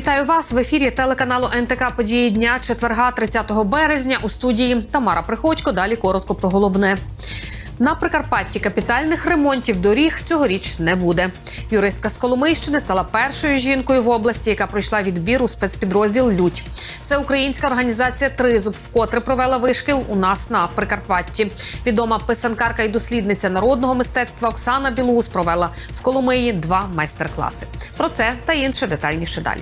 Вітаю вас в ефірі телеканалу НТК Події дня четверга, 30 березня. У студії Тамара Приходько. Далі коротко про головне. На Прикарпатті капітальних ремонтів доріг цьогоріч не буде. Юристка з Коломийщини стала першою жінкою в області, яка пройшла відбір у спецпідрозділ Лють. Всеукраїнська організація Тризуб вкотре провела вишкіл у нас на Прикарпатті. Відома писанкарка і дослідниця народного мистецтва Оксана Білус провела в Коломиї два майстер-класи. Про це та інше детальніше далі.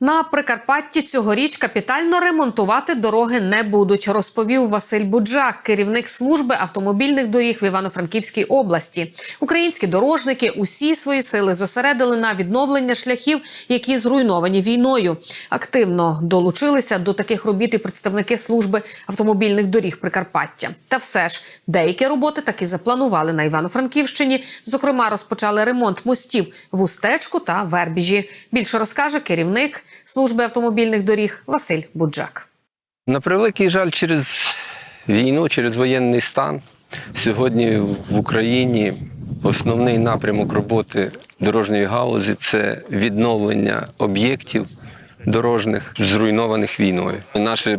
На Прикарпатті цьогоріч капітально ремонтувати дороги не будуть, розповів Василь Буджак, керівник служби автомобільних доріг в Івано-Франківській області. Українські дорожники усі свої сили зосередили на відновлення шляхів, які зруйновані війною. Активно долучилися до таких робіт і представники служби автомобільних доріг Прикарпаття. Та все ж деякі роботи таки запланували на Івано-Франківщині. Зокрема, розпочали ремонт мостів в Устечку та Вербіжі. Більше розкаже керівник служби автомобільних доріг Василь Буджак. На превеликий жаль, через війну, через воєнний стан сьогодні в Україні основний напрямок роботи дорожньої галузі це відновлення об'єктів дорожніх, зруйнованих війною. Наше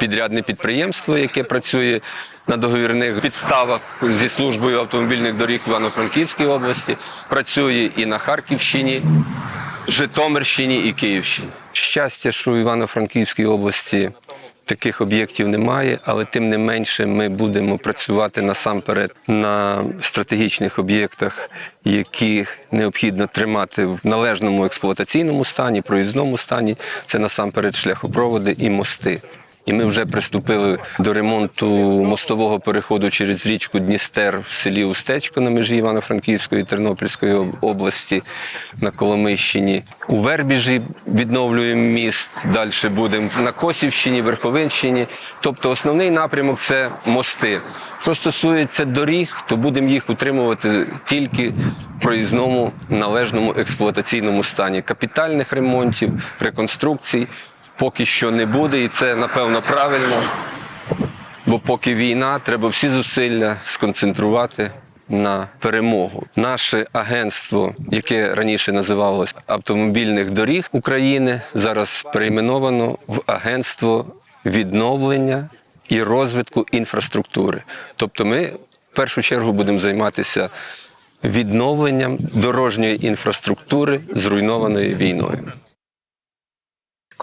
підрядне підприємство, яке працює на договірних підставах зі службою автомобільних доріг Івано-Франківській області, працює і на Харківщині. Житомирщині і Київщині. Щастя, що в Івано-Франківській області таких об'єктів немає, але тим не менше ми будемо працювати насамперед на стратегічних об'єктах, які необхідно тримати в належному експлуатаційному стані, проїзному стані. Це насамперед шляхопроводи і мости. І ми вже приступили до ремонту мостового переходу через річку Дністер в селі Устечко на межі Івано-Франківської і Тернопільської області на Коломийщині. У Вербіжі відновлюємо міст. Далі будемо на Косівщині, Верховинщині. Тобто основний напрямок це мости. Що стосується доріг, то будемо їх утримувати тільки в проїзному належному експлуатаційному стані. Капітальних ремонтів, реконструкцій поки що не буде, і це напевно правильно. Бо поки війна, треба всі зусилля сконцентрувати на перемогу. Наше агентство, яке раніше називалось автомобільних доріг України, зараз перейменовано в агентство відновлення і розвитку інфраструктури. Тобто, ми в першу чергу будемо займатися відновленням дорожньої інфраструктури, зруйнованої війною.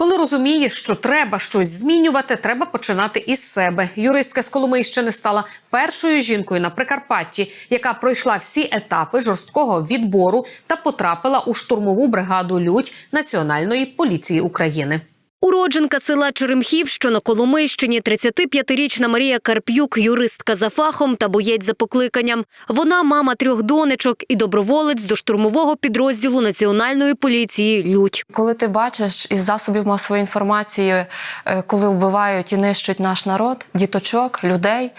Коли розумієш, що треба щось змінювати, треба починати із себе. Юристка з Коломийщини стала першою жінкою на Прикарпатті, яка пройшла всі етапи жорсткого відбору та потрапила у штурмову бригаду Людь Національної поліції України. Уродженка села Черемхів, що на Коломийщині, 35-річна Марія Карп'юк, юристка за фахом та боєць за покликанням. Вона мама трьох донечок і доброволець до штурмового підрозділу Національної поліції Людь. Коли ти бачиш із засобів масової інформації, е, коли вбивають і нищать наш народ, діточок, людей,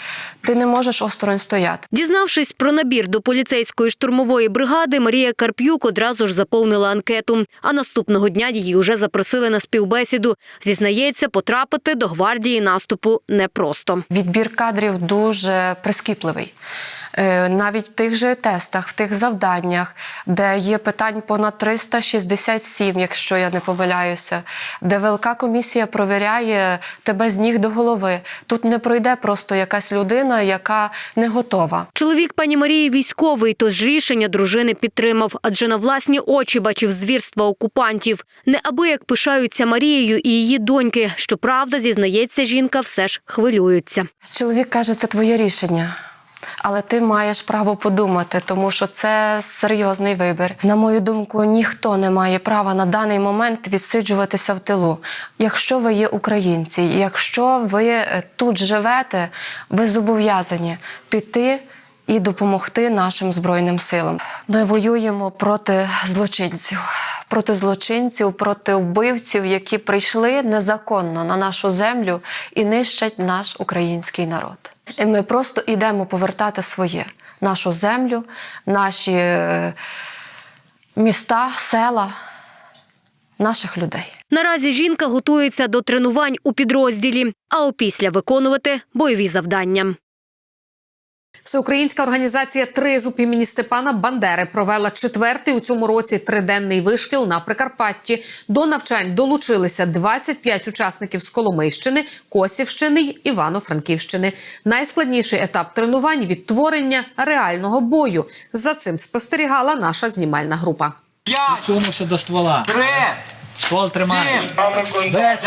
ти не можеш осторонь стояти. Дізнавшись про набір до поліцейської штурмової бригади, Марія Карп'юк одразу ж заповнила анкету. А наступного дня її уже запросили на співбесіду. Зізнається, потрапити до гвардії наступу непросто. Відбір кадрів дуже прискіпливий. Е, Навіть в тих же тестах, в тих завданнях, де є питань понад 367, якщо я не помиляюся, де ВЛК комісія провіряє тебе з ніг до голови. Тут не пройде просто якась людина, яка не готова. Чоловік пані Марії військовий, тож рішення дружини підтримав, адже на власні очі бачив звірства окупантів. Неабияк пишаються Марією і її доньки. Щоправда, зізнається, жінка все ж хвилюється. Чоловік каже, це твоє рішення. Але ти маєш право подумати, тому що це серйозний вибір. На мою думку, ніхто не має права на даний момент відсиджуватися в тилу. Якщо ви є українці, якщо ви е, тут живете, ви зобов'язані піти і допомогти нашим збройним силам. Ми воюємо проти злочинців, проти злочинців, проти вбивців, які прийшли незаконно на нашу землю і нищать наш український народ. Ми просто йдемо повертати своє, нашу землю, наші е, міста, села, наших людей. Наразі жінка готується до тренувань у підрозділі, а опісля виконувати бойові завдання. Всеукраїнська організація Тризуб імені Степана Бандери провела четвертий у цьому році триденний вишкіл на Прикарпатті. До навчань долучилися 25 учасників з Коломийщини, Косівщини й Івано-Франківщини. Найскладніший етап тренувань відтворення реального бою. За цим спостерігала наша знімальна група. Підсунувся до ствола. Три, Ствол тримає. дев'ять,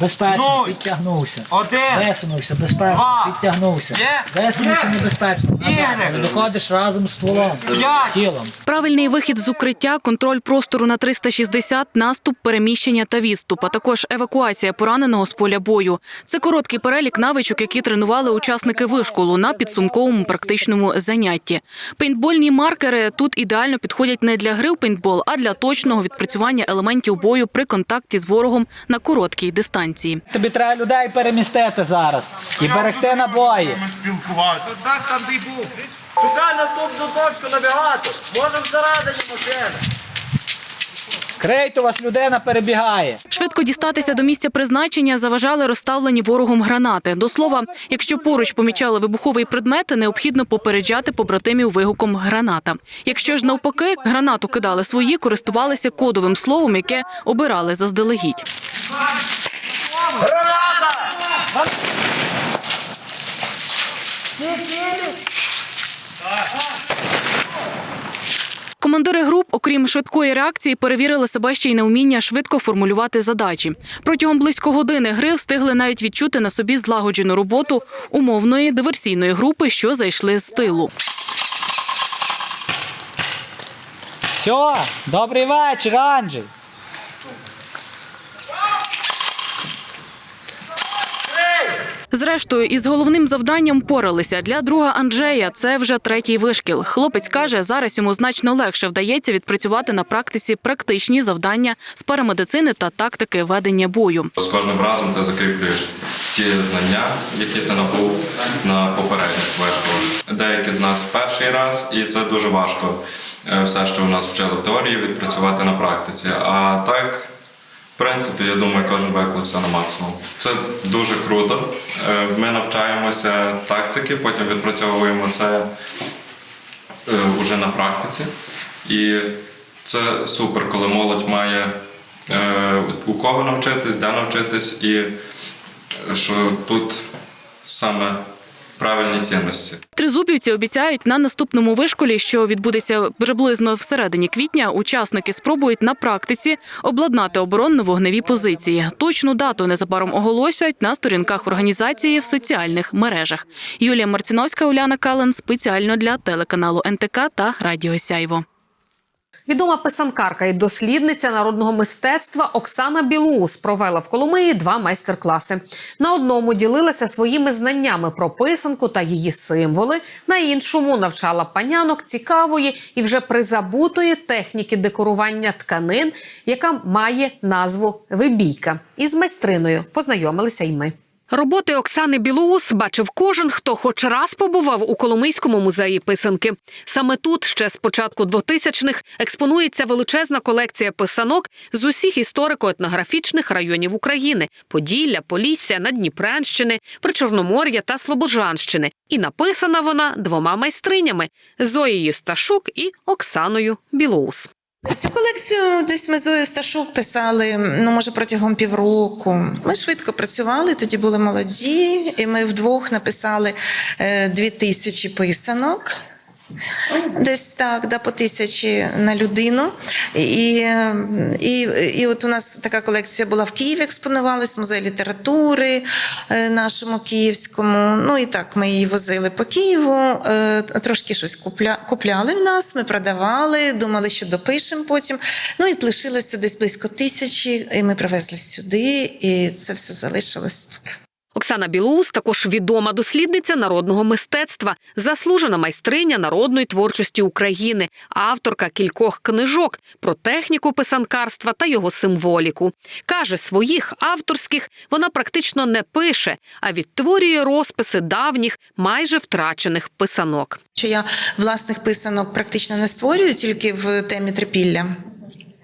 Безпечно. нуль, Підтягнувся. один, Висунувся, безпечно. Два. Підтягнувся. Є. Висунувся небезпечно. Назад. Доходиш разом з стволом. П'ять. Тілом. Правильний вихід з укриття, контроль простору на 360, наступ, переміщення та відступ, а також евакуація пораненого з поля бою. Це короткий перелік навичок, які тренували учасники вишколу на підсумковому практичному занятті. Пейнтбольні маркери тут ідеально підходять не для гри в пейнтбол, а для точного відпрацювання елементів бою при контакті з ворогом на короткій дистанції. Тобі треба людей перемістити зараз. І берегти набої. Так там був. Шукай наступну точку набігати. Може всередині машини. Крейте, у вас людина перебігає. Швидко дістатися до місця призначення заважали розставлені ворогом гранати. До слова, якщо поруч помічали вибуховий предмет, необхідно попереджати побратимів вигуком граната. Якщо ж навпаки гранату кидали свої, користувалися кодовим словом, яке обирали заздалегідь. Командири груп, окрім швидкої реакції, перевірили себе ще й на вміння швидко формулювати задачі. Протягом близько години гри встигли навіть відчути на собі злагоджену роботу умовної диверсійної групи, що зайшли з тилу. Все, добрий вечір, Анджей. Зрештою, із головним завданням поралися для друга Анджея. Це вже третій вишкіл. Хлопець каже, зараз йому значно легше вдається відпрацювати на практиці практичні завдання з парамедицини та тактики ведення бою. З кожним разом ти закріплюєш ті знання, які ти набув на попередніх вишколах. Деякі з нас перший раз, і це дуже важко е, все, що у нас вчили в теорії, відпрацювати на практиці. А так, в принципі, я думаю, кожен виклик все на максимум. Це дуже круто. Е, Ми навчаємося тактики, потім відпрацьовуємо це е, уже на практиці. І це супер, коли молодь має е, у кого навчитись, де навчитись, і е, що тут саме правильні цінності. Тризубівці обіцяють на наступному вишколі, що відбудеться приблизно всередині квітня. Учасники спробують на практиці обладнати оборонно-вогневі позиції. Точну дату незабаром оголосять на сторінках організації в соціальних мережах. Юлія Марціновська, Уляна Кален спеціально для телеканалу НТК та Радіо Сяйво. Відома писанкарка і дослідниця народного мистецтва Оксана Білоус провела в Коломиї два майстер-класи. На одному ділилася своїми знаннями про писанку та її символи, на іншому навчала панянок цікавої і вже призабутої техніки декорування тканин, яка має назву вибійка. Із майстриною познайомилися й ми. Роботи Оксани Білоус бачив кожен, хто хоч раз побував у Коломийському музеї писанки. Саме тут, ще з початку 2000-х, експонується величезна колекція писанок з усіх історико-етнографічних районів України: Поділля, Полісся, Надніпрянщини, Причорномор'я та Слобожанщини. І написана вона двома майстринями Зоєю Сташук і Оксаною Білоус. Цю колекцію десь ми Зою Сташук писали, ну може протягом півроку. Ми швидко працювали, тоді були молоді, і ми вдвох написали е, дві тисячі писанок. Десь так, да, по тисячі на людину. І, і, і от у нас така колекція була в Києві, експонувалась, музей літератури е, нашому київському. Ну і так, ми її возили по Києву, е, трошки щось купля, купляли в нас, ми продавали, думали, що допишемо потім. Ну і лишилося десь близько тисячі, і ми привезли сюди, і це все залишилось тут. Оксана Білоус також відома дослідниця народного мистецтва, заслужена майстриня народної творчості України, авторка кількох книжок про техніку писанкарства та його символіку. Каже, своїх авторських вона практично не пише, а відтворює розписи давніх, майже втрачених писанок. Що я власних писанок практично не створюю, тільки в темі трипілля.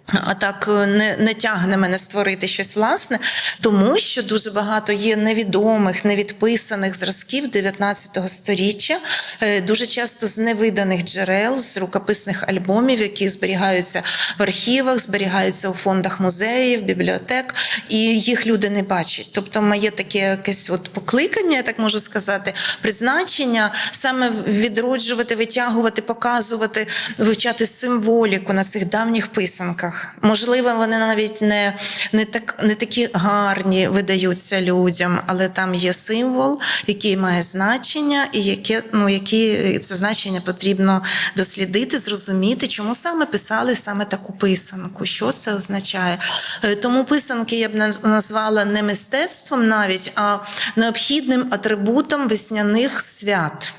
А так е, не, не тягне мене створити щось власне, тому що дуже багато є невідомих, невідписаних зразків 19 століття, е, дуже часто з невиданих джерел, з рукописних альбомів, які зберігаються в архівах, зберігаються у фондах музеїв, бібліотек, і їх люди не бачать. Тобто, моє таке якесь от покликання, я так можу сказати, призначення саме відроджувати, витягувати, показувати, вивчати символіку на цих давніх писанках. Можливо, вони навіть не, не, так, не такі гарні видаються людям, але там є символ, який має значення, і яке, ну, які це значення потрібно дослідити, зрозуміти, чому саме писали саме таку писанку, що це означає. Е, Тому писанки я б наз- назвала не мистецтвом навіть, а необхідним атрибутом весняних свят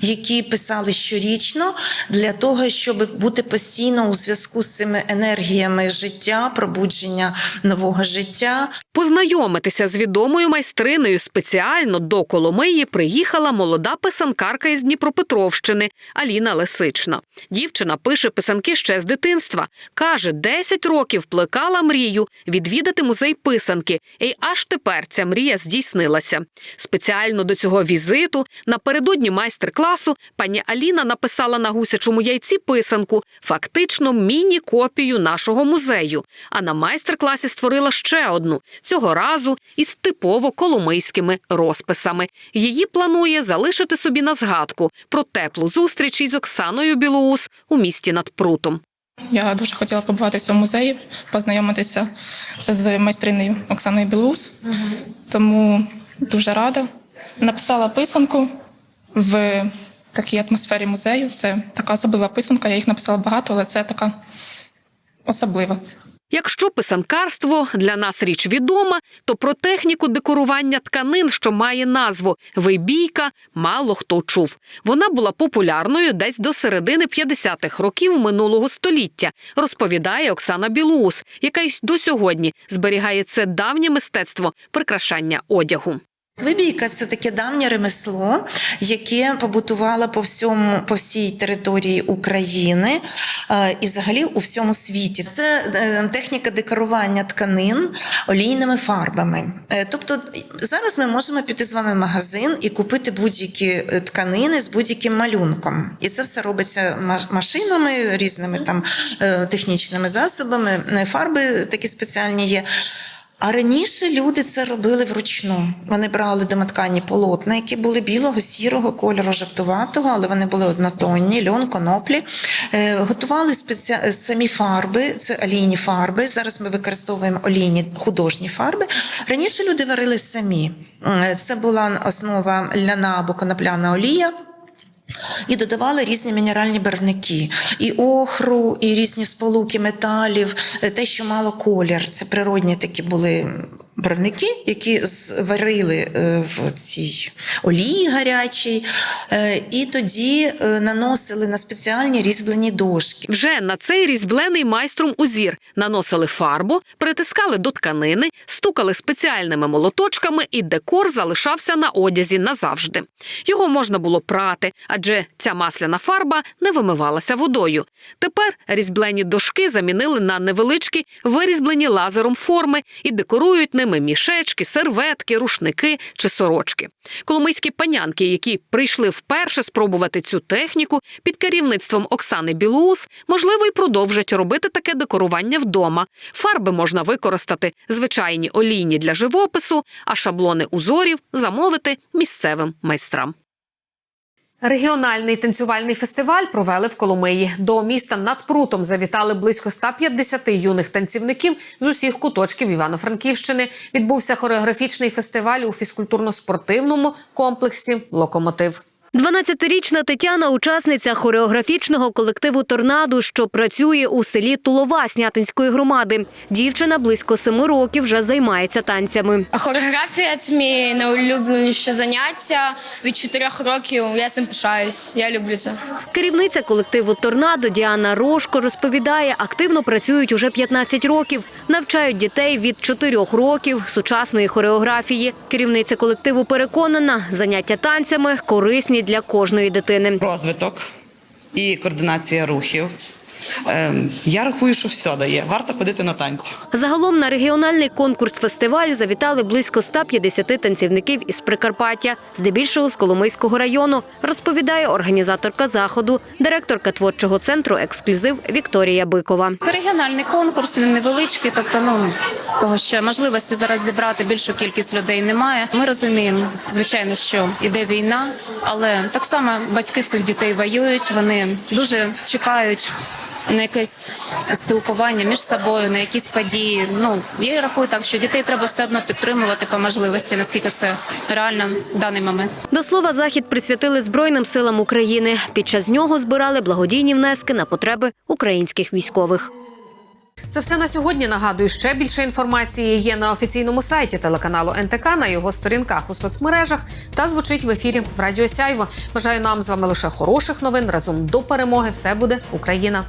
які писали щорічно для того, щоб бути постійно у зв'язку з цими енергіями життя, пробудження нового життя. Познайомитися з відомою майстринею спеціально до Коломиї приїхала молода писанкарка із Дніпропетровщини Аліна Лисична. Дівчина пише писанки ще з дитинства. Каже, 10 років плекала мрію відвідати музей писанки, і аж тепер ця мрія здійснилася. Спеціально до цього візиту напередодні майстер-класу пані Аліна написала на гусячому яйці писанку, фактично міні-копію нашого музею. А на майстер-класі створила ще одну цього разу із типово коломийськими розписами. Її планує залишити собі на згадку про теплу зустріч із Оксаною Білоус у місті над Прутом. Я дуже хотіла побувати в цьому музеї, познайомитися з майстринею Оксаною Білоус, тому дуже рада. Написала писанку в такій атмосфері музею. Це така особлива писанка. Я їх написала багато, але це така особлива. Якщо писанкарство для нас річ відома, то про техніку декорування тканин, що має назву вибійка, мало хто чув. Вона була популярною десь до середини 50-х років минулого століття, розповідає Оксана Білоус, яка й до сьогодні зберігає це давнє мистецтво прикрашання одягу. Вибійка це таке давнє ремесло, яке побутувало по всьому по всій території України е, і взагалі у всьому світі. Це е, техніка декорування тканин олійними фарбами. Е, Тобто зараз ми можемо піти з вами в магазин і купити будь-які тканини з будь-яким малюнком. І це все робиться ма- машинами, різними там технічними засобами. Фарби такі спеціальні є. А раніше люди це робили вручну. Вони брали домоткані полотна, які були білого, сірого кольору, жовтуватого, але вони були однотонні, льон, коноплі. Е, готували спеці... самі фарби, це олійні фарби. Зараз ми використовуємо олійні художні фарби. Раніше люди варили самі. Е, Це була основа ляна або конопляна олія. І додавали різні мінеральні барвники, і охру, і різні сполуки металів, е, те, що мало колір. Це природні такі були барвники, які зварили е, в цій олії гарячій, е, і тоді е, наносили на спеціальні різьблені дошки. Вже на цей різьблений майстром узір наносили фарбу, притискали до тканини, стукали спеціальними молоточками, і декор залишався на одязі назавжди. Його можна було прати, адже ця масляна фарба не вимивалася водою. Тепер різьблені дошки замінили на невеличкі вирізблені лазером форми і декорують ними мішечки, серветки, рушники чи сорочки. Коломийські панянки, які прийшли вперше спробувати цю техніку під керівництвом Оксани Білоус, можливо, й продовжать робити таке декорування вдома. Фарби можна використати звичайні олійні для живопису, а шаблони узорів замовити місцевим майстрам. Регіональний танцювальний фестиваль провели в Коломиї. До міста над прутом завітали близько 150 юних танцівників з усіх куточків Івано-Франківщини. Відбувся хореографічний фестиваль у фізкультурно-спортивному комплексі Локомотив. 12-річна Тетяна – учасниця хореографічного колективу «Торнадо», що працює у селі Тулова Снятинської громади. Дівчина близько семи років вже займається танцями. Хореографія це мій найулюбленіше заняття. Від чотирьох років я цим пишаюсь. Я люблю це. Керівниця колективу «Торнадо» Діана Рошко розповідає, активно працюють уже 15 років. Навчають дітей від 4 років сучасної хореографії. Керівниця колективу переконана, заняття танцями корисні для кожної дитини. розвиток і координація рухів. Ем, Я рахую, що все дає. Варто ходити на танці. Загалом на регіональний конкурс-фестиваль завітали близько 150 танцівників із Прикарпаття, здебільшого з Коломийського району, розповідає організаторка заходу, директорка творчого центру «Ексклюзив» Вікторія Бикова. Це регіональний конкурс, він невеличкий, тобто ну того, що можливості зараз зібрати більшу кількість людей немає. Ми розуміємо, звичайно, що іде війна, але так само батьки цих дітей воюють. Вони дуже чекають. На якесь спілкування між собою, на якісь події. Ну я рахую так, що дітей треба все одно підтримувати по можливості, наскільки це реально в даний момент. До слова, захід присвятили Збройним силам України. Під час нього збирали благодійні внески на потреби українських військових. Це все на сьогодні. Нагадую, ще більше інформації є на офіційному сайті телеканалу НТК на його сторінках у соцмережах та звучить в ефірі Радіо Сяйво. Бажаю нам з вами лише хороших новин. Разом до перемоги. Все буде Україна.